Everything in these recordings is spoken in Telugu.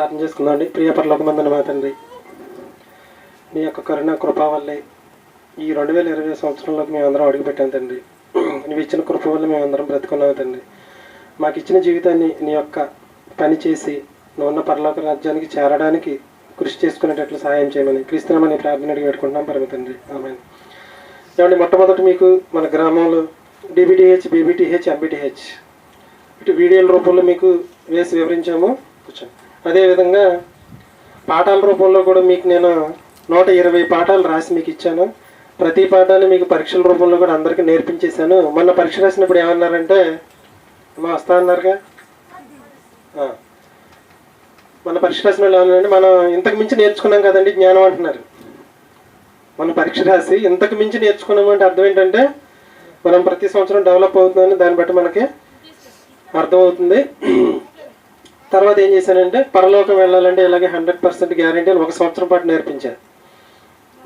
ప్రార్థన చేసుకుందామండి. ప్రియ పర్లోకమందన మా తండ్రి మీ యొక్క కరుణ కృప వల్లే ఈ రెండు వేల ఇరవై సంవత్సరంలోకి మేము అందరం అడుగుపెట్టాం తండ్రి. నువ్వు ఇచ్చిన కృప వల్ల మేము అందరం బ్రతుకున్నాం తండ్రి. మాకు ఇచ్చిన జీవితాన్ని నీ యొక్క పని చేసి నువ్వున్న పరలోక రాజ్యానికి చేరడానికి కృషి చేసుకునేటట్లు సహాయం చేయమని క్రీస్తునామని ప్రార్థన అడిగి పెట్టుకుంటున్నాం పరమ తండ్రి. ఆమె ఏమండి మొట్టమొదటి మీకు మన గ్రామంలో డిబిటిహెచ్ బీబీటీహెచ్ ఎంబీటీహెచ్ ఇటు వీడియోల రూపంలో మీకు వేసి వివరించాము. కూర్చోండి. అదేవిధంగా పాఠాల రూపంలో కూడా మీకు నేను నూట ఇరవై పాఠాలు రాసి మీకు ఇచ్చాను. ప్రతి పాఠాన్ని మీకు పరీక్షల రూపంలో కూడా అందరికీ నేర్పించేశాను. మొన్న పరీక్ష రాసినప్పుడు ఏమన్నారంటే మా వస్తా అన్నారుగా. మన పరీక్ష రాసిన వాళ్ళు ఏమన్నారంటే మనం ఇంతకు మించి నేర్చుకున్నాం కదండి జ్ఞానం అంటున్నారు. మన పరీక్ష రాసి ఇంతకు మించి నేర్చుకున్నాం అంటే అర్థం ఏంటంటే మనం ప్రతి సంవత్సరం డెవలప్ అవుతుందని దాన్ని బట్టి మనకి అర్థమవుతుంది. తర్వాత ఏం చేశానంటే పరలోకం వెళ్ళాలంటే ఇలాగే హండ్రెడ్ పర్సెంట్ గ్యారంటీ అని ఒక సంవత్సరం పాటు నేర్పించాను.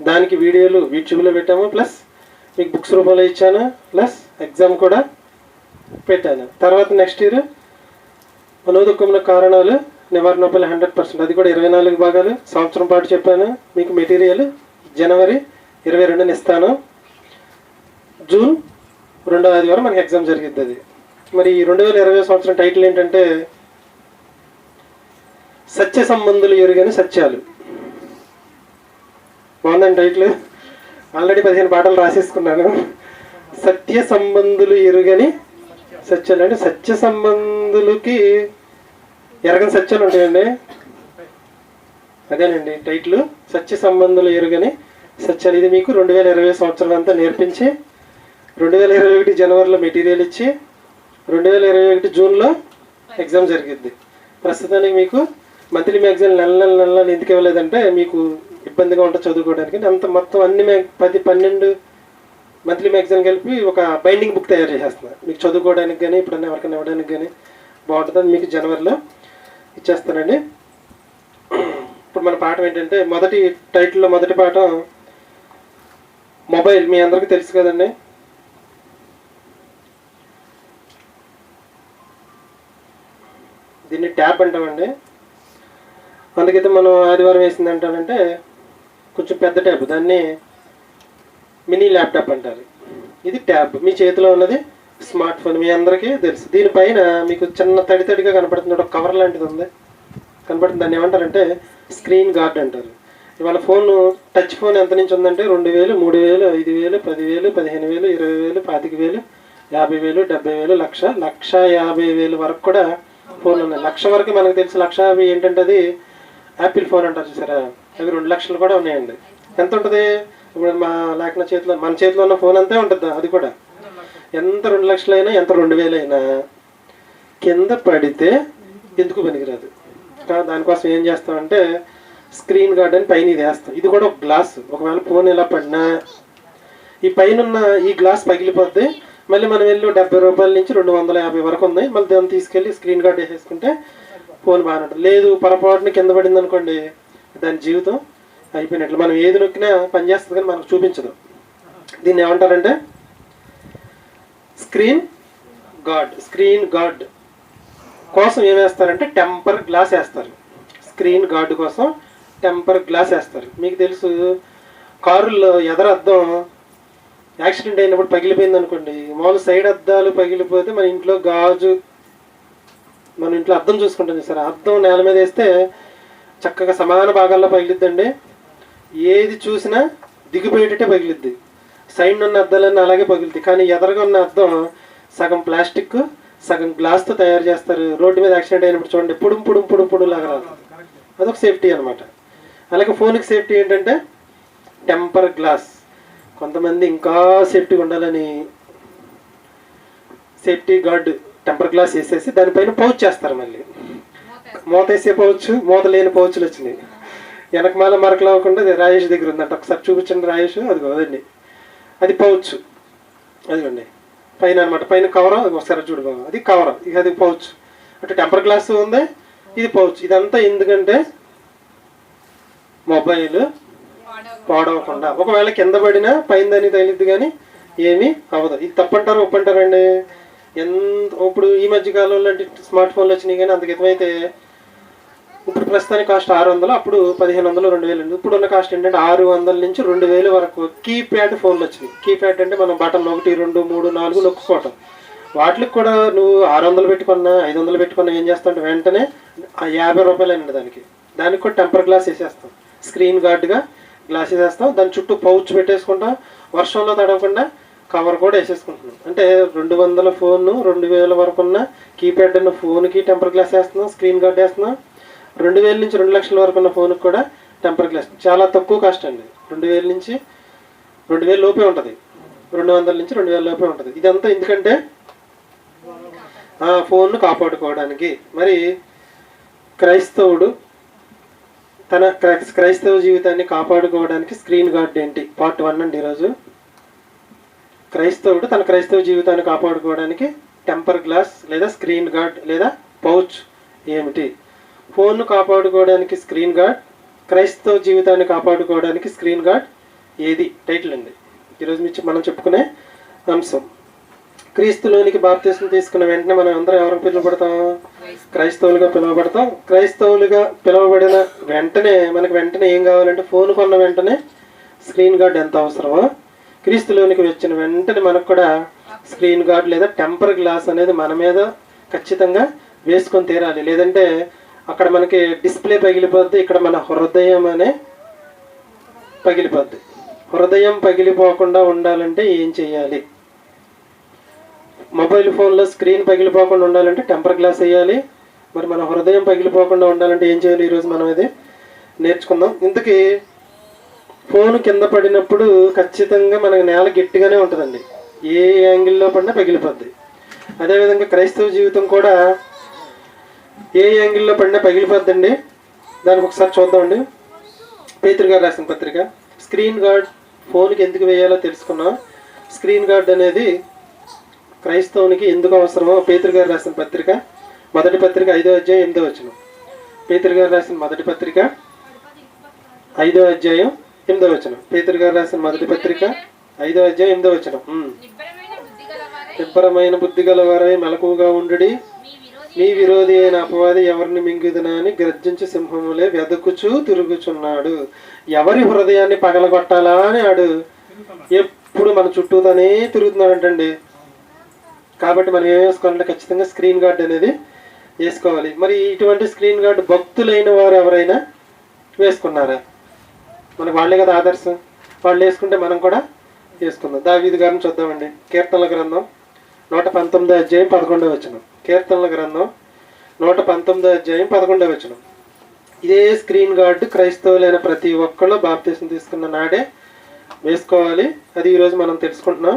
దానికి వీడియోలు యూట్యూబ్లో పెట్టాము ప్లస్ మీకు బుక్స్ రూపంలో ఇచ్చాను ప్లస్ ఎగ్జామ్ కూడా పెట్టాను. తర్వాత నెక్స్ట్ ఇయర్ మనోదుఖంలో కారణాలు నివారణపై హండ్రెడ్ పర్సెంట్ అది కూడా ఇరవై నాలుగు భాగాలు. సంవత్సరం పాటు చెప్పాను. మీకు మెటీరియల్ జనవరి ఇరవై రెండున ఇస్తాను. జూన్ రెండో ఆదివారం మనకి ఎగ్జామ్ జరిగిద్ది అది. మరి ఈ రెండు వేల ఇరవై సంవత్సరం టైటిల్ ఏంటంటే సత్య సంబంధులు ఎరుగని సత్యాలు. బాగుందండి టైట్లు. ఆల్రెడీ పదిహేను పాటలు రాసేసుకున్నాను. సత్య సంబంధులు ఎరుగని సత్యాలు. అంటే సత్య సంబంధులకి ఎరగని సత్యాలు ఉంటాయండి. అదేనండి టైట్లు. సత్య సంబంధులు ఎరుగని సత్యాలు. ఇది మీకు రెండు వేల ఇరవై సంవత్సరం అంతా నేర్పించి రెండు వేల ఇరవై ఒకటి జనవరిలో మెటీరియల్ ఇచ్చి రెండు వేల ఇరవై ఒకటి జూన్లో ఎగ్జామ్ జరిగింది ప్రస్తుతానికి మీకు మంత్లీ మ్యాగజైన్ నెల నెల నెల నెల ఎందుకు ఇవ్వలేదంటే మీకు ఇబ్బందిగా ఉంటుంది చదువుకోవడానికి. అంత మొత్తం అన్ని మ్యాగ్ పది పన్నెండు మంత్లీ మ్యాగజైన్ కలిపి ఒక బైండింగ్ బుక్ తయారు చేసేస్తున్నా. మీకు చదువుకోవడానికి కానీ ఇప్పుడన్నా ఎవరికైనా ఇవ్వడానికి కానీ బాగుంటుంది మీకు జనవరిలో ఇచ్చేస్తానండి. ఇప్పుడు మన పాఠం ఏంటంటే మొదటి టైటిల్లో మొదటి పాఠం మొబైల్. మీ అందరికీ తెలుసు కదండి. దీన్ని ట్యాబ్ అంటామండి. అందుకైతే మనం ఆదివారం వేసింది అంటానంటే కొంచెం పెద్ద ట్యాబ్ దాన్ని మినీ ల్యాప్టాప్ అంటారు. ఇది ట్యాబ్ మీ చేతిలో ఉన్నది స్మార్ట్ ఫోన్ మీ అందరికీ తెలుసు. దీనిపైన మీకు చిన్న తడి తడిగా కనపడుతుంది. ఒక కవర్ లాంటిది ఉంది. కనపడుతుంది. దాన్ని ఏమంటారంటే స్క్రీన్ గార్డ్ అంటారు. ఇవాళ ఫోన్ టచ్ ఫోన్ ఎంత నుంచి ఉందంటే రెండు వేలు మూడు వేలు ఐదు వేలు పదివేలు పదిహేను వేలు ఇరవై వేలు పాతిక వేలు యాభై వేలు డెబ్బై వేలు లక్ష లక్ష యాభై వేలు వరకు కూడా ఫోన్ ఉన్నాయి. లక్ష వరకు మనకు తెలుసు లక్ష యాభై ఏంటంటే అది యాపిల్ ఫోన్ అంటారు చూసారా? అవి రెండు లక్షలు కూడా ఉన్నాయండి. ఎంత ఉంటుంది? ఇప్పుడు మా లేకన చేతిలో మన చేతిలో ఉన్న ఫోన్ అంతే ఉంటుంది? అది కూడా. ఎంత రెండు లక్షలైనా ఎంత రెండు వేలైనా కింద పడితే ఎందుకు పనికిరాదు? దానికోసం ఏం చేస్తామంటే స్క్రీన్ గార్డ్ అని పైన ఇది వేస్తాం ఇది కూడా ఒక గ్లాస్ ఒకవేళ ఫోన్ ఇలా పడినా ఈ పైన ఉన్న ఈ గ్లాస్ పగిలిపోద్ది మళ్ళీ మనం వెళ్ళి డెబ్బై రూపాయల నుంచి రెండు వందల యాభై వరకు ఉంది మళ్ళీ దాన్ని తీసుకెళ్ళి స్క్రీన్ గార్డ్ వేసేసుకుంటే ఫోన్ బాగానే ఉంటుంది. లేదు పొరపాటున కింద పడింది అనుకోండి దాని జీవితం అయిపోయినట్లు. మనం ఏది నొక్కినా పనిచేస్తుంది కానీ మనకు చూపించదు. దీన్ని ఏమంటారంటే స్క్రీన్ గార్డ్ స్క్రీన్ గార్డ్ కోసం ఏం వేస్తారంటే టెంపర్ గ్లాస్ వేస్తారు. స్క్రీన్ గార్డ్ కోసం టెంపర్ గ్లాస్ వేస్తారు. మీకు తెలుసు కారుల్లో ఎదర అద్దం యాక్సిడెంట్ అయినప్పుడు పగిలిపోయింది అనుకోండి మామూలు సైడ్ అద్దాలు పగిలిపోతే మన ఇంట్లో గాజు మన ఇంట్లో అర్థం చూసుకుంటాం సార్. అర్థం నేల మీద వేస్తే చక్కగా సమాన భాగాల్లో పగిలిద్దండి. ఏది చూసినా దిగిపోయేటట్టే పగిలిద్ది. సైడ్ ఉన్న అద్దాలన్నీ అలాగే పగిలిద్ది. కానీ ఎదరగా ఉన్న అద్దం సగం ప్లాస్టిక్ సగం గ్లాస్తో తయారు చేస్తారు. రోడ్డు మీద యాక్సిడెంట్ అయినప్పుడు చూడండి పుడుం పుడుం పుడుం పుడుం లాగా రాదు. అదొక సేఫ్టీ అనమాట అలాగే ఫోన్కి సేఫ్టీ ఏంటంటే టెంపర్ గ్లాస్. కొంతమంది ఇంకా సేఫ్టీగా ఉండాలని సేఫ్టీ గార్డ్ టెంపర్ గ్లాస్ వేసేసి దానిపైన పౌచ్ చేస్తారు మళ్ళీ. మూత వేసే పౌచ్ మూత లేని పౌచ్లు వచ్చినాయి. వెనకమాల మరకలు అవ్వకుండా రాయేష్ దగ్గర ఉందంట. ఒకసారి చూపించండి రాయేష్ అది అదండి. అది పౌచ్. అదిగోండి. పైన అనమాట పైన కవర్ ఒకసారి చూడు బాబు. అది కవర్. ఇక అది పౌచ్. అంటే టెంపర్ గ్లాస్ ఉంది ఇది పౌచ్. ఇదంతా ఎందుకంటే మొబైల్ పాడవకుండా. ఒకవేళ కింద పడినా పైన దాన్ని తగిలిద్ది కానీ ఏమీ అవ్వదు. ఇది తప్పంటారు ఒప్పంటారండి ఎంత ఇప్పుడు ఈ మధ్య కాలంలో అంటే స్మార్ట్ ఫోన్లు వచ్చినాయి కానీ అంతకితమైతే ఇప్పుడు ప్రస్తుతానికి కాస్ట్ ఆరు వందలు అప్పుడు పదిహేను వందలు రెండు వేలు ఉంది ఇప్పుడు ఉన్న కాస్ట్ ఏంటంటే ఆరు వందల నుంచి రెండు వేలు వరకు కీప్యాడ్ ఫోన్లు వచ్చినాయి. కీప్యాడ్ అంటే మనం బటన్ ఒకటి రెండు మూడు నాలుగు నొక్కుకోవటం. వాటికి కూడా నువ్వు ఆరు వందలు పెట్టుకున్నా ఐదు వందలు పెట్టుకున్నా ఏం చేస్తావు వెంటనే యాభై రూపాయలు దానికి. దానికి కూడా టెంపర్ గ్లాస్ వేసేస్తాం. స్క్రీన్ గార్డ్గా గ్లాస్ వేసేస్తాం. దాని చుట్టూ పౌచ్ పెట్టేసుకుంటాం. వర్షంలో తడవకుండా కవర్ కూడా వేసేసుకుంటున్నాం. అంటే రెండు వందల ఫోన్ రెండు వేల వరకు ఉన్న కీప్యాడ్ ఉన్న ఫోన్కి టెంపర్ గ్లాస్ వేస్తున్నాం స్క్రీన్ గార్డ్ వేస్తున్నాం. రెండు వేల నుంచి రెండు లక్షల వరకు ఉన్న ఫోన్కి కూడా టెంపర్ గ్లాస్. చాలా తక్కువ కాస్ట్ అండి. రెండు వేల నుంచి రెండు వేల లోపే ఉంటుంది. రెండు వందల నుంచి రెండు వేల లోపే ఉంటుంది. ఇదంతా ఎందుకంటే ఆ ఫోన్ను కాపాడుకోవడానికి. మరి క్రైస్తవుడు తన క్రై- క్రైస్తవ జీవితాన్ని కాపాడుకోవడానికి స్క్రీన్ గార్డ్ ఏంటి? పార్ట్ వన్ అండి ఈరోజు. క్రైస్తవుడు తన క్రైస్తవ జీవితాన్ని కాపాడుకోవడానికి టెంపర్ గ్లాస్ లేదా స్క్రీన్ గార్డ్ లేదా పౌచ్ ఏమిటి? ఫోన్ను కాపాడుకోవడానికి స్క్రీన్ గార్డ్ క్రైస్తవ జీవితాన్ని కాపాడుకోవడానికి స్క్రీన్ గార్డ్ ఏది? టైటిల్ అండి. ఈరోజు నుంచి మనం చెప్పుకునే అంశం. క్రీస్తులోనికి బాప్తీసం తీసుకున్న వెంటనే మనం అందరం ఎవరికి పిలువబడతాం? క్రైస్తవులుగా పిలువబడతాం. క్రైస్తవులుగా పిలువబడిన వెంటనే మనకి వెంటనే ఏం కావాలంటే ఫోన్ కొన్న వెంటనే స్క్రీన్ గార్డ్ ఎంత అవసరమో క్రీస్తులోనికి వచ్చిన వెంటనే మనకు కూడా స్క్రీన్ గార్డ్ లేదా టెంపర్ గ్లాస్ అనేది మన మీద ఖచ్చితంగా వేసుకొని తీరాలి. లేదంటే అక్కడ మనకి డిస్ప్లే పగిలిపోద్ది ఇక్కడ మన హృదయం అనే పగిలిపోద్ది. హృదయం పగిలిపోకుండా ఉండాలంటే ఏం చేయాలి? మొబైల్ ఫోన్లో స్క్రీన్ పగిలిపోకుండా ఉండాలంటే టెంపర్ గ్లాస్ వేయాలి. మరి మన హృదయం పగిలిపోకుండా ఉండాలంటే ఏం చేయాలి? ఈరోజు మనం ఇది నేర్చుకుందాం. ఇంతకీ ఫోన్ కింద పడినప్పుడు ఖచ్చితంగా మనకి నేల గట్టిగానే ఉంటుందండి. ఏ యాంగిల్లో పడినా పగిలిపోద్ది. అదేవిధంగా క్రైస్తవ జీవితం కూడా ఏ యాంగిల్లో పడినా పగిలిపోద్దండి. దానికి ఒకసారి చూద్దామండి. పేతురు గారు రాసిన పత్రిక స్క్రీన్ గార్డ్ ఫోన్కి ఎందుకు వేయాలో తెలుసుకున్నాం. స్క్రీన్ గార్డ్ అనేది క్రైస్తవునికి ఎందుకు అవసరమో పేతురు గారు రాసిన పత్రిక మొదటి పత్రిక ఐదో అధ్యాయం ఎనిమిదో వచ్చిన పేతురు గారు రాసిన మొదటి పత్రిక ఐదో అధ్యాయం ఎనిమిదో వచ్చిన పేతురు గారు రాసిన మొదటి పత్రిక ఐదో అధ్యాయం ఎనిమిదో వచ్చిన నిబ్బరమైన బుద్ధి గలవారై. మెలకువగా ఉండుడి. విరోధి మీ విరోధి అయిన అపవాది ఎవరిని మింగుదునా అని గర్జించి సింహములే వెదకుచూ తిరుగుచున్నాడు. ఎవరి హృదయాన్ని పగలగొట్టాలా అని ఆడు. ఎప్పుడు మన చుట్టూతోనే తిరుగుతున్నాడంటండి. కాబట్టి మనం ఏం వేసుకోవాలంటే ఖచ్చితంగా స్క్రీన్ గార్డ్ అనేది వేసుకోవాలి. మరి ఇటువంటి స్క్రీన్ గార్డ్ భక్తులైన వారు ఎవరైనా వేసుకున్నారా? మనకు వాళ్ళే కదా ఆదర్శం. వాళ్ళు వేసుకుంటే మనం కూడా వేసుకుందాం దావీదు గారిని చూద్దామండి. కీర్తనల గ్రంథం నూట పంతొమ్మిదో అధ్యాయం పదకొండవ వచనం. కీర్తనల గ్రంథం నూట పంతొమ్మిదో అధ్యాయం పదకొండవ వచనం. ఇదే స్క్రీన్ గార్డు క్రైస్తవులైన ప్రతి ఒక్కళ్ళు బాప్తీసం తీసుకున్న నాడే వేసుకోవాలి. అది ఈరోజు మనం తెలుసుకుంటున్నాం.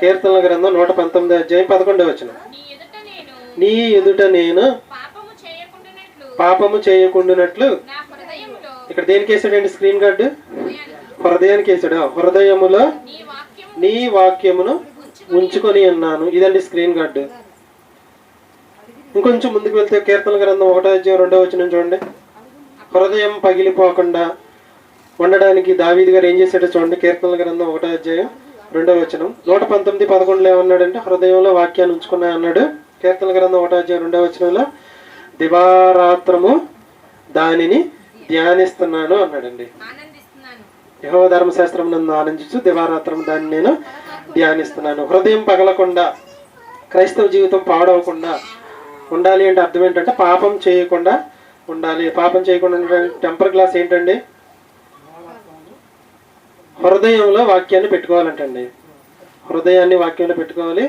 కీర్తనల గ్రంథం నూట పంతొమ్మిదో అధ్యాయం పదకొండవ వచనం. నీ ఎదుట నేను నీ ఎదుట నేను పాపము చేయకుండానట్లు పాపము చేయకుండానట్లు నా హృదయములో ఇక్కడ దేనికి వేసాడండి? Screen guard? హృదయానికి వేసాడు? హృదయములో నీ వాక్యమును ఉంచుకొని ఉన్నాను. ఇదండి స్క్రీన్ గార్డు. ఇంకొంచెం ముందుకు వెళ్తే కీర్తన గ్రంథం ఒకటో అధ్యాయం రెండో వచ్చిన చూడండి. హృదయం పగిలిపోకుండా ఉండడానికి దావీది గారు ఏం చేశాడో చూడండి. కీర్తనల గ్రంథం ఒకటో అధ్యాయం రెండో వచనం. నూట పంతొమ్మిది పదకొండులో ఏమన్నాడంటే హృదయంలో వాక్యాన్ని ఉంచుకున్నా అన్నాడు. కీర్తన గ్రంథం ఒకటో అధ్యాయం రెండో వచనంలో దివారాత్రము దానిని ధ్యానిస్తున్నాను అన్నాడండి. యహో ధర్మశాస్త్రం నన్ను ఆనందించు దివారాత్రం దాన్ని నేను ధ్యానిస్తున్నాను. హృదయం పగలకుండా క్రైస్తవ జీవితం పాడవకుండా ఉండాలి అంటే అర్థం ఏంటంటే పాపం చేయకుండా ఉండాలి. పాపం చేయకుండా టెంపర్ గ్లాస్ ఏంటండి? హృదయంలో వాక్యాన్ని పెట్టుకోవాలంటండి. హృదయాన్ని వాక్యంలో పెట్టుకోవాలి.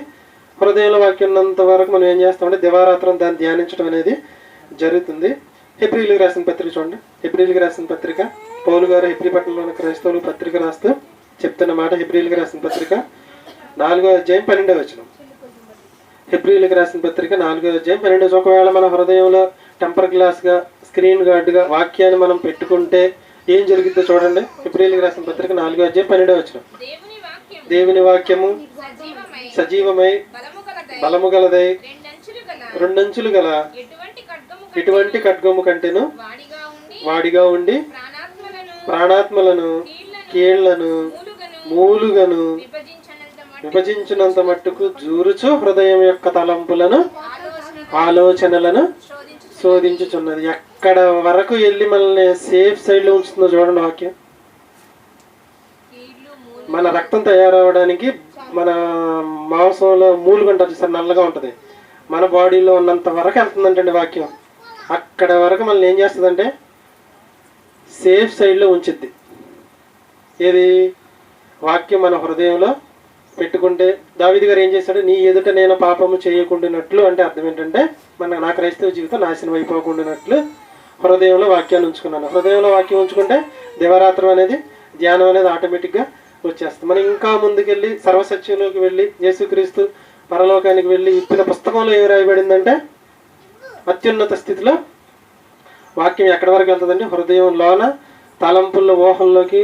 హృదయంలో వాక్యం ఉన్నంత వరకు మనం ఏం చేస్తామంటే దివారాత్రం దాన్ని ధ్యానించడం అనేది జరుగుతుంది. హెబ్రిల్కి రాసిన పత్రిక చూడండి. హెబ్రిల్కి రాసిన పత్రిక పౌలు గారు హెబ్రిపట్నంలోని క్రైస్తవులు పత్రిక రాస్తూ చెప్తున్న మాట హెబ్రిల్కి రాసిన పత్రిక నాలుగో అధ్యాయం పన్నెండవ వచనం. హెబ్రిల్కి రాసిన పత్రిక నాలుగో అధ్యాయం పన్నెండవ వచనం. ఒకవేళ మన హృదయంలో టెంపర్ గ్లాస్గా స్క్రీన్ గార్డ్గా వాక్యాన్ని మనం పెట్టుకుంటే ఏం జరుగుతుందో చూడండి. హెబ్రిల్కి రాసిన పత్రిక నాలుగో అధ్యాయం పన్నెండవ వచనం. దేవుని వాక్యం దేవుని వాక్యము సజీవమై బలము గలదై రెండంచులు గల రెండంచులు గల ఎటువంటి ఖడ్గము ఇటువంటి ఖడ్గము కంటేను వాడిగా ఉండి ప్రాణాత్మలను కీళ్ళను మూలుగను విభజించనంత మట్టు విభజించినంత మట్టుకు జూరుచు హృదయం యొక్క తలంపులను ఆలోచన ఆలోచనలను శోధించు శోధించుచున్నది. ఎక్కడ వరకు వెళ్ళి మనల్ని సేఫ్ సైడ్లో ఉంచుతుందో చూడండి వాక్యం. మన రక్తం తయారవడానికి మన మాంసంలో మూలుగు ఉంటుంది సార్ నల్లగా ఉంటుంది. మన బాడీలో ఉన్నంత వరకు వెళ్తుందంటండి వాక్యం. అక్కడ వరకు మనల్ని ఏం చేస్తుందంటే సేఫ్ సైడ్లో ఉంచుద్ది. ఏది? వాక్యం మన హృదయంలో పెట్టుకుంటే దావిది గారు ఏం చేశాడు? నీ ఎదుట నేను పాపము చేయకుండానట్లు అంటే అర్థం ఏంటంటే మన నా క్రైస్తవ జీవితం నాశనం అయిపోకుండానట్లు హృదయంలో వాక్యాన్ని ఉంచుకున్నాను. హృదయంలో వాక్యం ఉంచుకుంటే దివరాత్రం అనేది ధ్యానం అనేది ఆటోమేటిక్గా వచ్చేస్తుంది. మనం ఇంకా ముందుకెళ్ళి సర్వసత్యంలోకి వెళ్ళి యేసుక్రీస్తు పరలోకానికి వెళ్ళి ఇప్పిన పుస్తకంలో ఏమి రాయబడిందంటే అత్యున్నత స్థితిలో వాక్యం ఎక్కడి వరకు వెళ్తుందంటే హృదయంలోన తలంపుల ఊహల్లోకి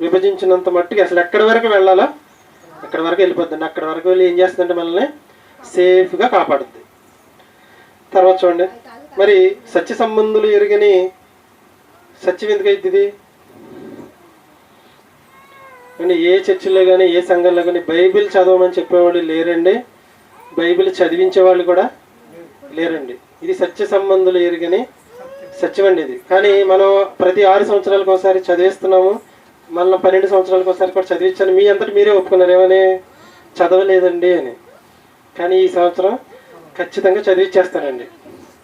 విభజించినంత మట్టుకి అసలు ఎక్కడి వరకు వెళ్ళాలో ఎక్కడి వరకు వెళ్ళిపోద్దండి. అక్కడి వరకు వెళ్ళి ఏం చేస్తుందంటే మనల్ని సేఫ్గా కాపాడుద్ది. తర్వాత చూడండి. మరి సత్య సంబంధులు ఎరుగని సత్యం ఎందుకు ఇది? కానీ ఏ చర్చిలో కానీ ఏ సంఘంలో కానీ బైబిల్ చదవమని చెప్పేవాళ్ళు లేరండి. బైబిల్ చదివించే వాళ్ళు కూడా లేరండి. ఇది సత్య సంబంధులు ఎరుగని సత్యం అండి ఇది. కానీ మనం ప్రతి ఆరు సంవత్సరాలకు ఒకసారి చదివిస్తున్నాము. మళ్ళీ పన్నెండు సంవత్సరాలకు ఒకసారి కూడా చదివించాను. మీ అంతటి మీరే ఒప్పుకున్నారు. ఏమని? చదవలేదండి అని. కానీ ఈ సంవత్సరం ఖచ్చితంగా చదివిచ్చేస్తానండి.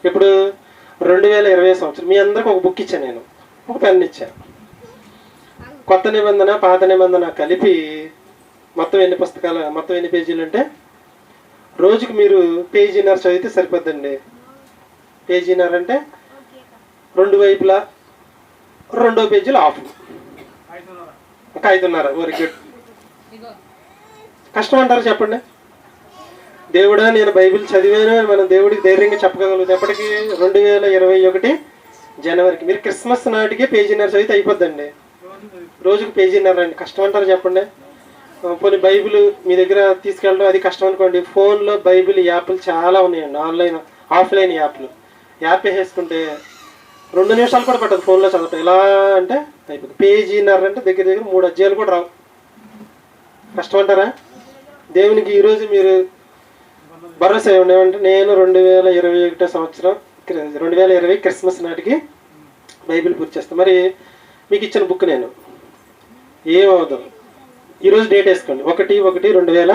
ఇప్పుడు రెండు వేల ఇరవై సంవత్సరం. మీ అందరికి ఒక బుక్ ఇచ్చాను నేను. ఒక పెన్ ఇచ్చాను. కొత్త నిబంధన పాత నిబంధన కలిపి మొత్తం ఎన్ని పుస్తకాలు మొత్తం ఎన్ని పేజీలు అంటే రోజుకి మీరు పేజీన్నర చదివితే సరిపోద్దండి. పేజీన్నర అంటే రెండు వైపులా రెండో పేజీలు ఆఫ్. ఒక ఐదున్నర. వెరీ గుడ్ కష్టం అంటారు చెప్పండి? దేవుడా నేను బైబిల్ చదివాను. అని మనం దేవుడికి ధైర్యంగా చెప్పగలుగుతాం. ఎప్పటికీ రెండు వేల ఇరవై ఒకటి జనవరికి. మీరు క్రిస్మస్ నాటికే పేజీన్నర చదివితే అయిపోద్దండి. రోజుకి పేజీన్నర అండి కష్టం అంటారు చెప్పండి కొన్ని బైబిల్ మీ దగ్గర తీసుకెళ్ళడం అది కష్టం అనుకోండి. ఫోన్లో బైబిల్ యాప్లు చాలా ఉన్నాయండి. ఆన్లైన్ ఆఫ్లైన్ యాప్లు. యాప్ వేసేసుకుంటే రెండు నిమిషాలు కూడా పట్టదు ఫోన్లో చదవటం. ఎలా అంటే అయిపోతుంది. పేజీన్నర అంటే దగ్గర దగ్గర మూడు అధ్యాయాలు కూడా రావు. కష్టం అంటారా దేవునికి ఈరోజు మీరు భరోసా ఏమంటే నేను రెండు వేల ఇరవై ఒకటో సంవత్సరం రెండు వేల ఇరవై క్రిస్మస్ నాటికి బైబిల్ పూర్తి చేస్తాను మరి మీకు ఇచ్చిన బుక్ నేను. ఏమవుదు ఈరోజు డేట్ వేసుకోండి. ఒకటి ఒకటి రెండు వేల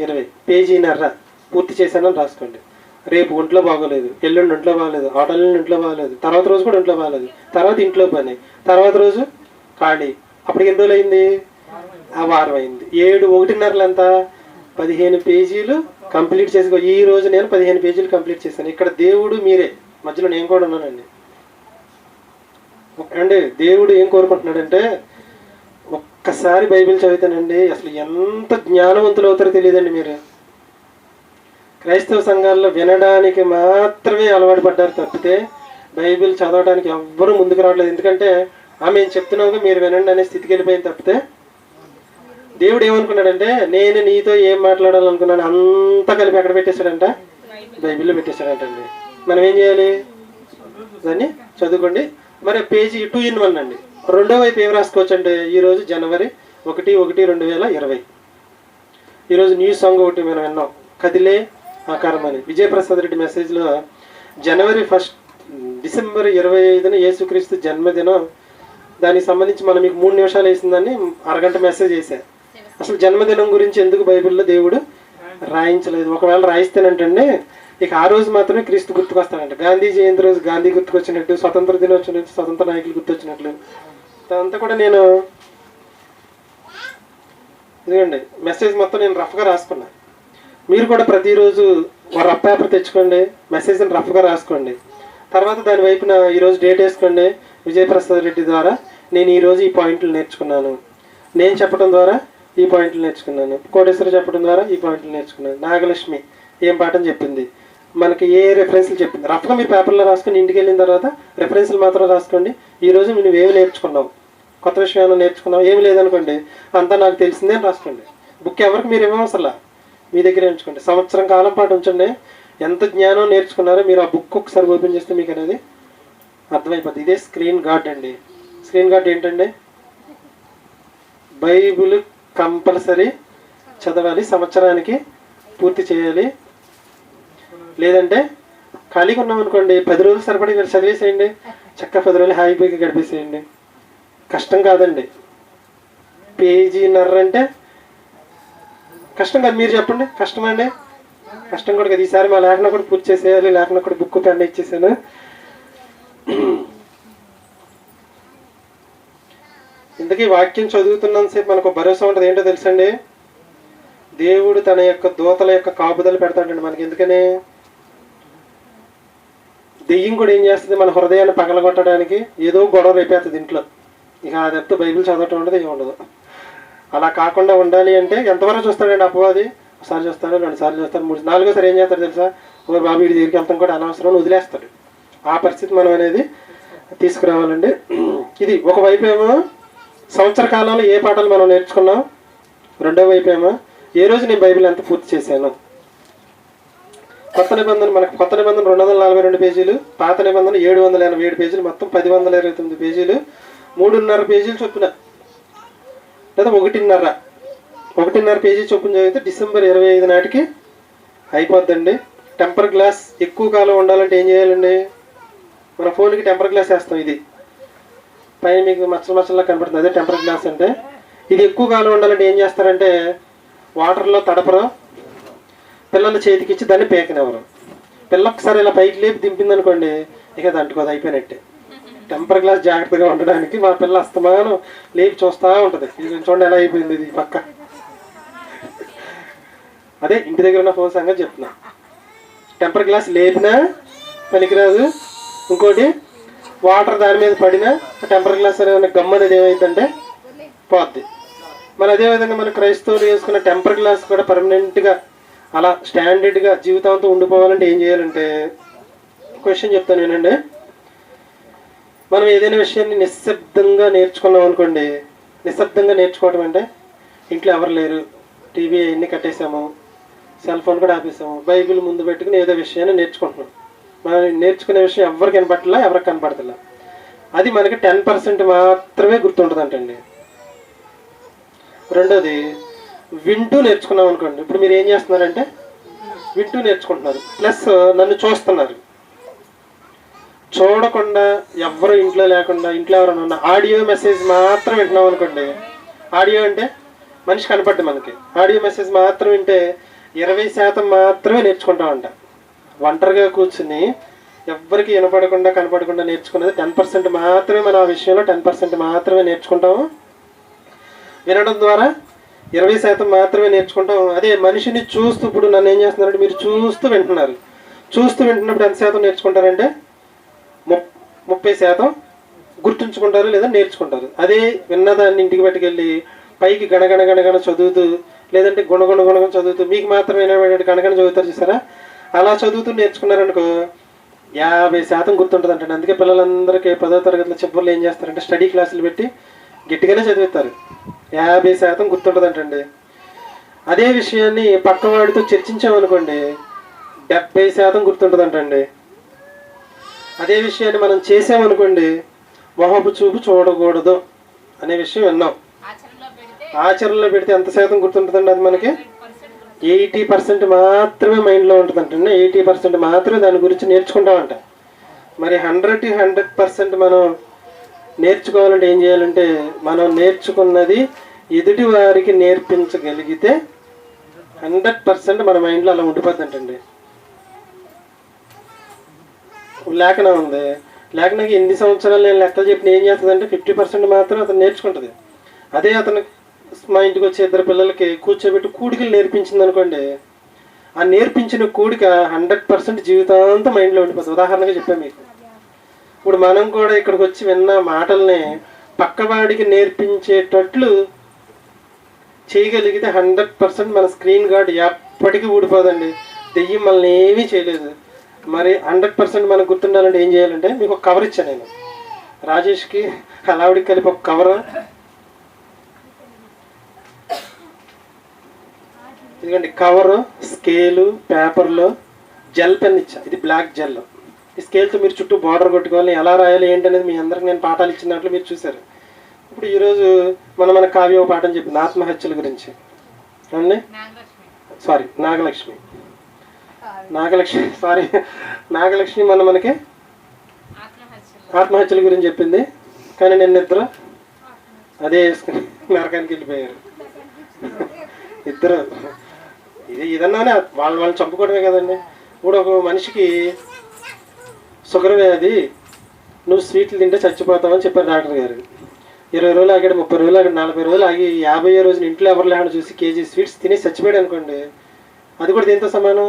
ఇరవై. పేజీన్నర పూర్తి చేశానని రాసుకోండి. రేపు ఒంట్లో బాగోలేదు ఎల్లుండి ఒంట్లో బాగలేదు ఆటోలో ఇంట్లో బాగలేదు తర్వాత రోజు కూడా ఇంట్లో బాగలేదు తర్వాత ఇంట్లో పని తర్వాత రోజు ఖాళీ. అప్పటికి ఎన్ని రోజులు అయింది? ఆ వారం అయింది. ఏడు ఒకటిన్నరలు ఎంత పదిహేను పేజీలు కంప్లీట్ చేసుకో ఈ రోజు నేను పదిహేను పేజీలు కంప్లీట్ చేశాను. ఇక్కడ దేవుడు మీరే. మధ్యలో నేను కూడా ఉన్నానండి. అండి దేవుడు ఏం కోరుకుంటున్నాడంటే ఒక్కసారి బైబిల్ చదివితేనండి అసలు ఎంత జ్ఞానవంతులు అవుతారో తెలియదండి మీరు. క్రైస్తవ సంఘాల్లో వినడానికి మాత్రమే అలవాటు పడ్డారు తప్పితే బైబిల్ చదవడానికి ఎవ్వరూ ముందుకు రావట్లేదు. ఎందుకంటే ఆమె మేము చెప్తున్నాగా మీరు వినండి అనే స్థితికి వెళ్ళిపోయింది తప్పితే దేవుడు ఏమనుకున్నాడంటే నేను నీతో ఏం మాట్లాడాలనుకున్నాను అంతా కలిపి ఎక్కడ పెట్టేశాడంట? బైబిల్లో పెట్టేశాడంటండి. మనం ఏం చేయాలి? దాన్ని చదువుకోండి. మరి పేజీ టూ ఇన్ వన్ అండి. రెండో వైపు ఏం రాసుకోవచ్చు అంటే ఈరోజు జనవరి ఒకటి ఒకటి రెండు వేల ఇరవై. ఈరోజు న్యూస్ సాంగ్ ఒకటి మనం విన్నాం. కదిలే ఆకారమని. విజయప్రసాద్ రెడ్డి మెసేజ్లో జనవరి ఫస్ట్ డిసెంబర్ ఇరవై ఐదున యేసుక్రీస్తు జన్మదినం. దానికి సంబంధించి మనం మీకు మూడు నిమిషాలు వేసిందని అరగంట మెసేజ్ చేశారు అసలు జన్మదినం గురించి ఎందుకు బైబిల్లో దేవుడు రాయించలేదు? ఒకవేళ రాయిస్తేనంటండి ఇక ఆ రోజు మాత్రమే క్రీస్తు గుర్తుకొస్తాడంట. గాంధీ జయంతి రోజు గాంధీ గుర్తుకొచ్చినట్టు స్వతంత్ర దినోత్సవం స్వతంత్ర నాయకులు గుర్తొచ్చినట్లు. అదంతా కూడా నేను ఎందుకండి మెసేజ్ మొత్తం నేను రఫ్గా రాసుకున్నా. మీరు కూడా ప్రతిరోజు ఒక రఫ్ పేపర్ తెచ్చుకోండి మెసేజ్ని రఫ్గా రాసుకోండి. తర్వాత దాని వైపున ఈరోజు డేట్ వేసుకోండి విజయప్రసాద్ రెడ్డి ద్వారా నేను ఈరోజు ఈ పాయింట్లు నేర్చుకున్నాను. నేను చెప్పడం ద్వారా ఈ పాయింట్లు నేర్చుకున్నాను. కోటేశ్వర చెప్పడం ద్వారా ఈ పాయింట్లు నేర్చుకున్నాను. నాగలక్ష్మి ఏం పాఠం చెప్పింది? మనకి ఏ రెఫరెన్స్లు చెప్పింది? రఫ్గా మీ పేపర్లో రాసుకుని ఇంటికి వెళ్ళిన తర్వాత రెఫరెన్స్లు మాత్రం రాసుకోండి. ఈరోజు నువ్వు ఏమి నేర్చుకున్నావు కొత్త విషయం ఏమైనా నేర్చుకున్నావు ఏమి లేదనుకోండి అంతా నాకు తెలిసిందే అని రాసుకోండి. బుక్ ఎవరికి మీరు ఏమవసరలా మీ దగ్గర ఉంచుకోండి. సంవత్సరం కాలం పాటు ఉంచండి. ఎంత జ్ఞానం నేర్చుకున్నారో మీరు ఆ బుక్ ఒకసారి ఓపెన్ చేస్తే మీకు అనేది అర్థమైపోద్ది. ఇదే స్క్రీన్ గార్డ్ అండి. స్క్రీన్ గార్డ్ ఏంటండి? బైబిల్ కంపల్సరీ చదవాలి. సంవత్సరానికి పూర్తి చేయాలి. లేదంటే ఖాళీగా ఉన్నాం అనుకోండి. పది రోజులు సరిపడి మీరు చదివేసేయండి. చక్క పది రోజులు హ్యాపీగా గడిపేసేయండి. కష్టం కాదండి. పేజీ నర్ర అంటే కష్టం కదా మీరు చెప్పండి. కష్టమండి కష్టం కూడా కదా. ఈసారి మా లేఖన కూడా పూర్తి చేసేయాలి. లేఖన కూడా బుక్ పెన్ ఇచ్చేసాను. ఇంతకీ వాక్యం చదువుతున్నంతసేపు మనకు భరోసా ఉంటుంది. ఏంటో తెలుసండి? దేవుడు తన యొక్క దూతల యొక్క కాపుదలు పెడతాడండి మనకి. ఎందుకని? దెయ్యం కూడా ఏం చేస్తుంది? మన హృదయాన్ని పగలగొట్టడానికి ఏదో గొడవ రేపేస్తుంది ఇంట్లో. ఇక అదంతా బైబిల్ చదవటం ఉండదు ఏమి ఉండదు. అలా కాకుండా ఉండాలి అంటే ఎంతవరకు చూస్తాడండి అపవాది ఒకసారి చూస్తాడు రెండు సార్లు చూస్తాడు మూడు నాలుగోసారి ఏం చేస్తాడు తెలుసా? ఓ బాబు వీడి దగ్గరికి వెళ్తాం కూడా అనవసరం వదిలేస్తాడు. ఆ పరిస్థితి మనం అనేది తీసుకురావాలండి. ఇది ఒకవైపు ఏమో సంవత్సర కాలంలో ఏ పాటలు మనం నేర్చుకున్నాం? రెండో వైపు ఏమో ఏ రోజు నేను బైబిల్ ఎంత పూర్తి చేశాను? కొత్త నిబంధన మనకు కొత్త నిబంధన రెండు వందల నలభై రెండు పేజీలు పాత నిబంధన ఏడు వందల ఎనభై ఏడు పేజీలు మొత్తం పది వందల ఇరవై తొమ్మిది పేజీలు. మూడున్నర పేజీలు చొప్పున. లేదా ఒకటిన్నర. ఒకటిన్నర పేజీ చొప్పున చదివితే డిసెంబర్ ఇరవై ఐదు నాటికి అయిపోద్దండి. టెంపర్ గ్లాస్ ఎక్కువ కాలం ఉండాలంటే ఏం చేయాలండి? మన ఫోన్కి టెంపర్ గ్లాస్ వేస్తాం ఇది. పైన మీకు మచ్చలు మచ్చల్లా కనపడుతుంది. అదే టెంపర్ గ్లాస్ అంటే ఇది ఎక్కువ కాలం ఉండాలంటే ఏం చేస్తారంటే వాటర్లో తడపరు. పిల్లల చేతికి ఇచ్చి దాన్ని పేకనివ్వరు. పిల్ల ఒకసారి ఇలా పైకి లేపి దింపిందనుకోండి ఇక అది అంటుకోదు అయిపోయినట్టే. టెంపర్ గ్లాస్ జాగ్రత్తగా ఉండడానికి మా పిల్ల అస్తమానం లేపి చూస్తూ ఉంటుంది. ఇది చూడండి ఎలా అయిపోయింది ఇది పక్క. అదే ఇంటి దగ్గర ఉన్న ఫోన్ సంగతి చెప్తున్నా. టెంపర్ గ్లాస్ లేపినా పనికిరాదు. ఇంకోటి వాటర్ దాని మీద పడినా టెంపర్ గ్లాస్ అనే గమ్ అనేది ఏమైందంటే పోద్ది. మరి అదేవిధంగా మన క్రైస్తవులు వేసుకున్న టెంపర్ గ్లాస్ కూడా పర్మనెంట్గా అలా స్టాండర్డ్గా జీవితాంతం ఉండిపోవాలంటే ఏం చేయాలంటే క్వశ్చన్ చెప్తాను వినండి. మనం ఏదైనా విషయాన్ని నిశ్శబ్దంగా నేర్చుకున్నాం అనుకోండి నిశ్శబ్దంగా నేర్చుకోవడం అంటే ఇంట్లో ఎవరు లేరు టీవీ అన్నీ కట్టేసాము సెల్ ఫోన్ కూడా ఆపేసాము బైబిల్ ముందు పెట్టుకుని ఏదో విషయాన్ని నేర్చుకుంటున్నాం. మనం నేర్చుకునే విషయం ఎవరికి కనపడలా ఎవరికి కనపడతలా అది మనకి టెన్ పర్సెంట్ మాత్రమే గుర్తుంటుందంటండి. రెండోది వింటూ నేర్చుకున్నాం అనుకోండి ఇప్పుడు మీరు ఏం చేస్తున్నారంటే వింటూ నేర్చుకుంటున్నారు ప్లస్ నన్ను చూస్తున్నారు. చూడకుండా ఎవరు ఇంట్లో లేకుండా ఇంట్లో ఎవరైనా ఆడియో మెసేజ్ మాత్రం వింటున్నాం అనుకోండి. ఆడియో అంటే మనిషి కనపడ్డు మనకి. ఆడియో మెసేజ్ మాత్రం వింటే ఇరవై శాతం మాత్రమే నేర్చుకుంటామంట ఒంటరిగా కూర్చుని ఎవ్వరికి వినపడకుండా కనపడకుండా నేర్చుకున్నది టెన్ పర్సెంట్ మాత్రమే మనం ఆ విషయంలో టెన్ పర్సెంట్ మాత్రమే నేర్చుకుంటాము వినడం ద్వారా ఇరవై శాతం మాత్రమే నేర్చుకుంటాం. అదే మనిషిని చూస్తూ ఇప్పుడు నన్ను ఏం చేస్తున్నారంటే మీరు చూస్తూ వింటున్నారు. చూస్తూ వింటున్నప్పుడు ఎంత శాతం నేర్చుకుంటారంటే ముప్పై శాతం గుర్తుంచుకుంటారు లేదా నేర్చుకుంటారు. అదే విన్నదాన్ని ఇంటికి పట్టుకెళ్ళి పైకి గణగణ గణగణ చదువుతూ లేదంటే గుణగుణ గుణగణ చదువుతూ మీకు మాత్రం వినబడి గణగణ చదువుతారు చూసారా? అలా చదువుతూ నేర్చుకున్నారనుకో యాభై శాతం గుర్తుంటుంది అంటే అందుకే పిల్లలందరికీ పదో తరగతిలో చివరిలో ఏం చేస్తారంటే స్టడీ క్లాసులు పెట్టి గట్టిగానే చదివిస్తారు. యాభై శాతం గుర్తుంటుందంటండి. అదే విషయాన్ని పక్కవాడితో చర్చించామనుకోండి డెబ్బై శాతం గుర్తుంటుందంటండి. అదే విషయాన్ని మనం చేసామనుకోండి మొహపు చూపు చూడకూడదు అనే విషయం విన్నాం ఆచరణలో పెడితే ఎంత శాతం గుర్తుంటుందండి అది మనకి? ఎయిటీ పర్సెంట్ మాత్రమే మైండ్లో ఉంటుందంటే ఎయిటీ పర్సెంట్ మాత్రమే దాని గురించి నేర్చుకుంటామంట. మరి హండ్రెడ్ హండ్రెడ్ పర్సెంట్ మనం నేర్చుకోవాలంటే ఏం చేయాలంటే మనం నేర్చుకున్నది ఎదుటి వారికి నేర్పించగలిగితే హండ్రెడ్ పర్సెంట్ మన మైండ్లో అలా ఉండిపోతుందంటండి లేఖన ఉంది. లేఖనకి ఎన్ని సంవత్సరాలు నేను లెక్కలు చెప్పిన ఏం చేస్తుందంటే ఫిఫ్టీ పర్సెంట్ మాత్రం అతను నేర్చుకుంటుంది. అదే అతను మా ఇంటికి వచ్చే ఇద్దరు పిల్లలకి కూర్చోబెట్టి కూడికలు నేర్పించింది అనుకోండి ఆ నేర్పించిన కూడిక హండ్రెడ్ పర్సెంట్ జీవితాంతం మైండ్లో ఉండిపోతుంది. ఉదాహరణగా చెప్పాను మీకు. ఇప్పుడు మనం కూడా ఇక్కడికి వచ్చి విన్న మాటల్ని పక్కవాడికి నేర్పించేటట్లు చేయగలిగితే హండ్రెడ్ పర్సెంట్ మన స్క్రీన్ గార్డ్ ఎప్పటికీ ఊడిపోదండి. దెయ్యం మనల్ని ఏమీ చేయలేదు. మరి హండ్రెడ్ పర్సెంట్ మనకు గుర్తుండాలంటే ఏం చేయాలంటే మీకు ఒక కవర్ ఇచ్చాను నేను. రాజేష్కి హలావిడికి కలిపి ఒక కవర్ ఇదిగోండి కవరు స్కేలు పేపర్లో జెల్ పెన్ ఇచ్చా. ఇది బ్లాక్ జెల్ ఈ స్కేల్తో మీరు చుట్టూ బార్డర్ కొట్టుకోవాలి. ఎలా రాయాలి ఏంటనేది మీ అందరికి నేను పాఠాలు ఇచ్చినట్లు మీరు చూశారు. ఇప్పుడు ఈరోజు మన మన కావ్య పాఠం చెప్పింది ఆత్మహత్యల గురించి. నాగలక్ష్మి. సారీ నాగలక్ష్మి. నాగలక్ష్మి సారీ నాగలక్ష్మి మన మనకి ఆత్మహత్యల గురించి చెప్పింది. కానీ నిన్న ఇద్దరు అదే వేసుకుని నరకానికి వెళ్ళిపోయారు. ఇద్దరు. ఇది ఇదన్నానే వాళ్ళు వాళ్ళని చంపుకోవడమే కదండి. ఇప్పుడు ఒక మనిషికి షుగర్ వ్యాధి నువ్వు స్వీట్లు తింటే చచ్చిపోతావని చెప్పారు డాక్టర్ గారు. ఇరవై రోజులు ఆగాడు ముప్పై రోజులు ఆగాడు నలభై రోజులు ఆగి యాభై రోజున ఇంట్లో ఎవరు లేకుండా చూసి కేజీ స్వీట్స్ తిని చచ్చిపోయాడు అనుకోండి అది కూడా దీంతో సమానం?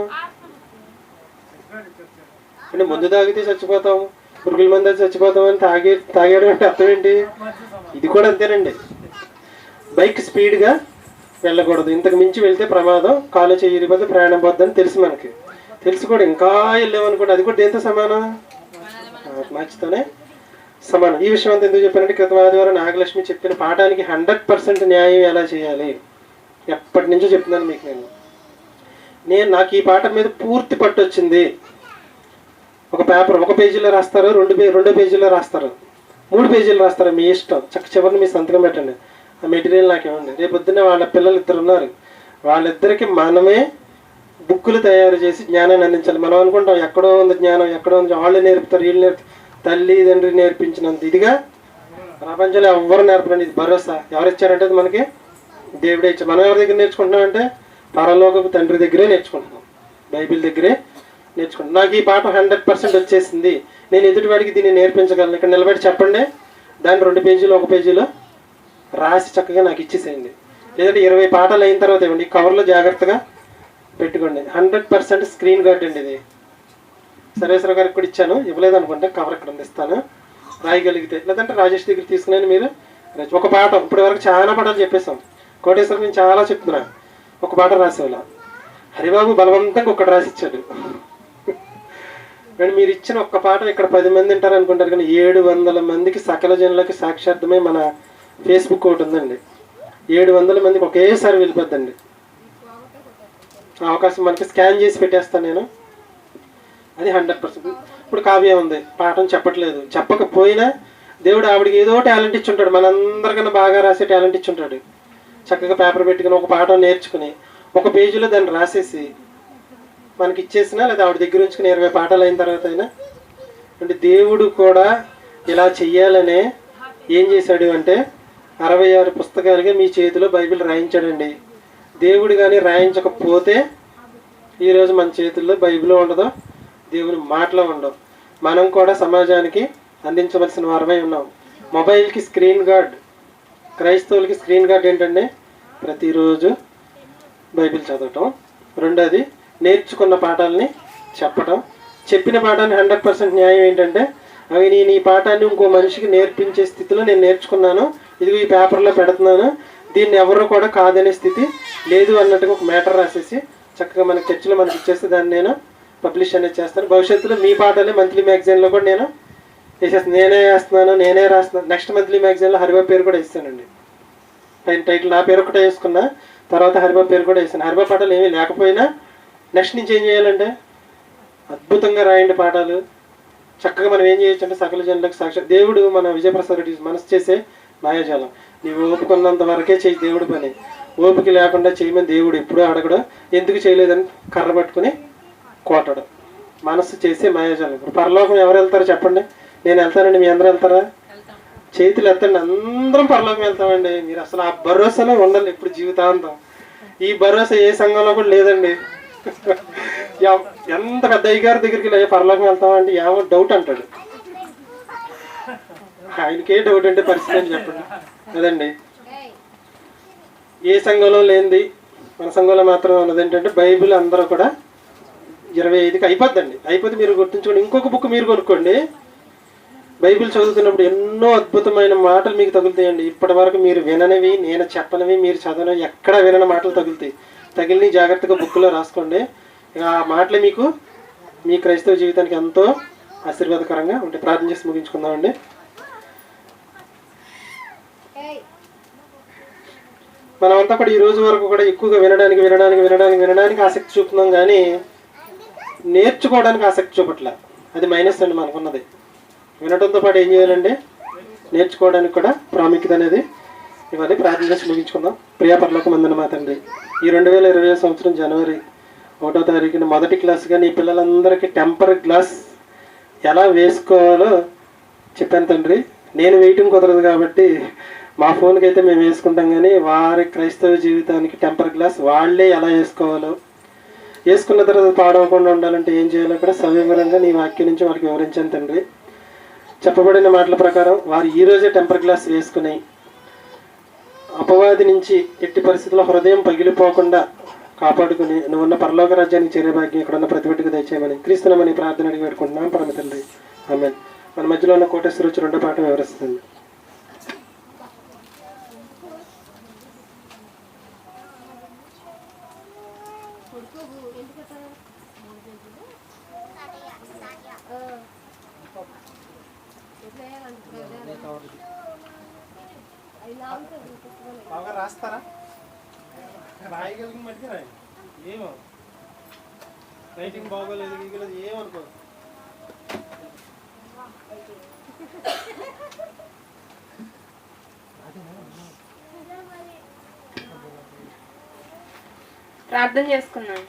అంటే ముందు తాగితే చచ్చిపోతాం పురుగుల మంది చచ్చిపోతాం అని తాగి తాగాడు అంటే అర్థం ఏంటి? ఇది కూడా అంతేనండి. బైక్ స్పీడ్గా వెళ్ళకూడదు. ఇంతకు మించి వెళ్తే ప్రమాదం కాలు చేయకపోతే ప్రయాణం పోద్దని తెలుసు మనకి. తెలుసు కూడా ఇంకా వెళ్ళామనుకోండి అది కూడా దేంతో సమానం? ఆత్మహత్యతోనే సమానం. ఈ విషయం అంతా ఎందుకు చెప్పానంటే క్రితం ఆదివారం నాగలక్ష్మి చెప్పిన పాఠానికి హండ్రెడ్ పర్సెంట్ న్యాయం ఎలా చేయాలి? ఎప్పటి నుంచో చెప్తున్నాను మీకు నేను. నేను నాకు ఈ పాట మీద పూర్తి పట్టు వచ్చింది. ఒక పేపర్ ఒక పేజీలో రాస్తారు? రెండు పే రెండో పేజీలో రాస్తారు? మూడు పేజీలు రాస్తారు? మీ ఇష్టం. చక్క చివరిని మీ సంతకం పెట్టండి. ఆ మెటీరియల్ నాకు ఇవ్వండి. రేపు పొద్దున్న వాళ్ళ పిల్లలు ఇద్దరు ఉన్నారు. వాళ్ళిద్దరికి మనమే బుక్కులు తయారు చేసి జ్ఞానాన్ని అందించాలి. మనం అనుకుంటాం ఎక్కడో ఉంది జ్ఞానం ఎక్కడో ఉంది వాళ్ళు నేర్పుతారు వీళ్ళు నేర్పుతారు తల్లి తండ్రి నేర్పించినంత ఇదిగా ప్రపంచంలో ఎవ్వరు నేర్పడండి ఇది భరోసా. ఎవరు ఇచ్చారంటే అది మనకి? దేవుడే ఇచ్చారు. మనం ఎవరి దగ్గర నేర్చుకుంటున్నాం అంటే పరలోకపు తండ్రి దగ్గరే నేర్చుకుంటున్నాం. బైబిల్ దగ్గరే నేర్చుకుంటాం నాకు ఈ పాఠం హండ్రెడ్ పర్సెంట్ వచ్చేసింది. నేను ఎదుటివాడికి దీన్ని నేర్పించగలను. ఇక్కడ నిలబడి చెప్పండి. దాన్ని రెండు పేజీలు ఒక పేజీలో రాసి చక్కగా నాకు ఇచ్చేసేయండి. లేదంటే ఇరవై పాఠాలు అయిన తర్వాత ఇవ్వండి. కవర్లో జాగ్రత్తగా పెట్టుకోండి. హండ్రెడ్ పర్సెంట్ స్క్రీన్ గార్డ్ అండి ఇది. సర్వేశ్వర గారికి కూడా ఇచ్చాను. ఇవ్వలేదు అనుకుంటే కవర్ ఇక్కడ అందిస్తాను రాయగలిగితే. లేదంటే రాజేష్ దగ్గర తీసుకున్నాను మీరు. ఒక పాఠం. ఇప్పటి వరకు చాలా పాఠాలు చెప్పేశాం. కోటేశ్వర నేను చాలా చెప్తున్నాను ఒక పాట రాసేవాళ్ళ? హరిబాబు బలవంతంగా ఒకటి రాసిచ్చాడు. కానీ మీరు ఇచ్చిన ఒక్క పాట ఇక్కడ పది మంది ఉంటారు అనుకుంటారు కానీ ఏడు వందల మందికి సకల జనులకి సాక్షార్థమే మన ఫేస్బుక్ ఒకటి ఉందండి. ఏడు వందల మందికి ఒకేసారి వెళ్ళిపోద్దండి. అవకాశం మనకి స్కాన్ చేసి పెట్టేస్తాను నేను. అది హండ్రెడ్ పర్సెంట్. ఇప్పుడు కావ్య ఉంది పాఠం చెప్పట్లేదు. చెప్పకపోయినా దేవుడు ఆవిడకి ఏదో టాలెంట్ ఇచ్చి ఉంటాడు మనందరికన్నా బాగా రాసే టాలెంట్ ఇచ్చి ఉంటాడు చక్కగా పేపర్ పెట్టుకుని ఒక పాఠం నేర్చుకుని ఒక పేజీలో దాన్ని రాసేసి మనకి ఇచ్చేసినా లేదా ఆవిడ దగ్గర ఉంచుకుని ఇరవై పాఠాలు అయిన తర్వాత అయినా అంటే దేవుడు కూడా ఇలా చెయ్యాలనే ఏం చేశాడు అంటే అరవై ఆరు పుస్తకాలుగా మీ చేతిలో బైబిల్ రాయించాడండి. దేవుడు కానీ రాయించకపోతే ఈరోజు మన చేతుల్లో బైబిల్ ఉండదు దేవుని మాటలో ఉండవు. మనం కూడా సమాజానికి అందించవలసిన వారమై ఉన్నాం. మొబైల్కి స్క్రీన్ గార్డ్ క్రైస్తవులకి స్క్రీన్ గార్డ్ ఏంటంటే ప్రతిరోజు బైబిల్ చదవటం. రెండోది నేర్చుకున్న పాఠాలని చెప్పటం. చెప్పిన పాఠాన్ని హండ్రెడ్ పర్సెంట్ న్యాయం ఏంటంటే అవి నేను ఈ పాఠాన్ని ఇంకో మనిషికి నేర్పించే స్థితిలో నేను నేర్చుకున్నాను. ఇదిగో ఈ పేపర్లో పెడుతున్నాను. దీన్ని ఎవరు కూడా కాదనే స్థితి లేదు అన్నట్టుగా ఒక మ్యాటర్ రాసేసి చక్కగా మన చర్చిలో మనకి ఇచ్చేస్తే దాన్ని నేను పబ్లిష్ అనేది చేస్తాను. భవిష్యత్తులో మీ పాటలే మంత్లీ మ్యాగజైన్లో కూడా నేను వేసేస్తాను నేనే వేస్తున్నాను నేనే రాస్తున్నాను నెక్స్ట్ మంత్లీ మ్యాగజైన్లో హరిబాబు పేరు కూడా ఇస్తానండి. పైన టైటిల్ నా పేరు ఒకటే వేసుకున్నా తర్వాత హరిబాబు పేరు కూడా వేసాను హరిబాబు పాఠాలు ఏమీ లేకపోయినా నెక్స్ట్ నుంచి ఏం చేయాలంటే అద్భుతంగా రాయండి పాఠాలు చక్కగా మనం ఏం చేయొచ్చు అంటే సకల జనులకు సాక్షాత్ దేవుడు మన విజయప్రసాద్ రెడ్డి మనసు చేసే మాయాజాలం. నీవు ఓపుకున్నంత వరకే చేయి దేవుడు పని. ఓపిక లేకుండా చేయమని దేవుడు ఎప్పుడూ అడగడం. ఎందుకు చేయలేదని కర్ర పట్టుకుని కోటడం. మనస్సు చేసే మాయాజాలం. ఇప్పుడు పరలోకం ఎవరు వెళ్తారో చెప్పండి. నేను వెళ్తానండి మీ అందరూ వెళ్తారా? వెళ్తాం. చేతులు ఎత్తండి అందరం పరలోకం వెళ్తామండి. మీరు అసలు ఆ భరోసాలో ఉండాలి ఇప్పుడు జీవితాంతం. ఈ భరోసా ఏ సంఘంలో కూడా లేదండి. ఎంత పెద్ద అయ్యగారి దగ్గరికి వెళ్ళి పరలోకం వెళ్తామంటే ఏమో డౌట్ అంటాడు. ఆయనకే డౌట్ అంటే పరిస్థితి అని చెప్పండి. కదండి ఏ సంఘంలో లేనిది మన సంఘంలో మాత్రం ఉన్నది ఏంటంటే బైబిల్ అందరూ కూడా ఇరవై ఐదుకి అయిపోద్దండి. అయిపోతే మీరు గుర్తుంచుకోండి. ఇంకొక బుక్ మీరు కొనుక్కోండి. బైబిల్ చదువుతున్నప్పుడు ఎన్నో అద్భుతమైన మాటలు మీకు తగులుతాయండి. ఇప్పటి వరకు మీరు విననివి నేను చెప్పనివి మీరు చదవనివి ఎక్కడ వినని మాటలు తగులుతాయి. తగిలిని జాగ్రత్తగా బుక్లో రాసుకోండి. ఇక ఆ మాటలు మీకు మీ క్రైస్తవ జీవితానికి ఎంతో ఆశీర్వాదకరంగా ఉంటే ప్రార్థన చేసి ముగించుకుందామండి. మనమంతా కూడా ఈ రోజు వరకు కూడా ఎక్కువగా వినడానికి వినడానికి వినడానికి వినడానికి ఆసక్తి చూపుతున్నాం కానీ నేర్చుకోవడానికి ఆసక్తి చూపట్ల. అది మైనస్ అండి మనకున్నది. వినడంతో పాటు ఏం చేయాలండి? నేర్చుకోవడానికి కూడా ప్రాముఖ్యత అనేది ఇవన్నీ ప్రార్థన చేసి ముగించుకుందాం. ప్రియా పరలోక మా తండ్రి. ఈ రెండు వేల ఇరవై సంవత్సరం జనవరి ఒకటో తారీఖున మొదటి క్లాస్ కానీ ఈ పిల్లలందరికీ టెంపర్ గ్లాస్ ఎలా వేసుకోవాలో చెప్పాను తండ్రి. నేను వేయటం కుదరదు కాబట్టి మా ఫోన్కి అయితే మేము వేసుకుంటాం కానీ వారి క్రైస్తవ జీవితానికి టెంపర్ గ్లాస్ వాళ్ళే ఎలా వేసుకోవాలో. వేసుకున్న తర్వాత పాడవకుండా ఉండాలంటే ఏం చేయాలో కూడా సవివరంగా నీ వాక్యం నుంచి వాళ్ళకి వివరించాను తండ్రి. చెప్పబడిన మాటల ప్రకారం వారు ఈరోజే టెంపర్ గ్లాస్ వేసుకుని అపవాది నుంచి ఎట్టి పరిస్థితుల్లో హృదయం పగిలిపోకుండా కాపాడుకుని నువ్వున్న పరలోక రాజ్యానికి చేరే భాగ్యం ఇక్కడ ఉన్న ప్రతి బిడ్డకు దయచేయమని క్రీస్తునమని ప్రార్థన అడిగి పెట్టుకుంటున్నాం పరమ తండ్రి. ఆమె మన మధ్యలో ఉన్న కోటేశ్వర వచ్చి రెండో పాఠం వివరిస్తుంది బాగా రాస్తారా రాయగలిగిన మధ్య రాయి ఏమో రైటింగ్ బాగోలేదు ఏమనుకోదు ప్రార్థన చేసుకున్నాను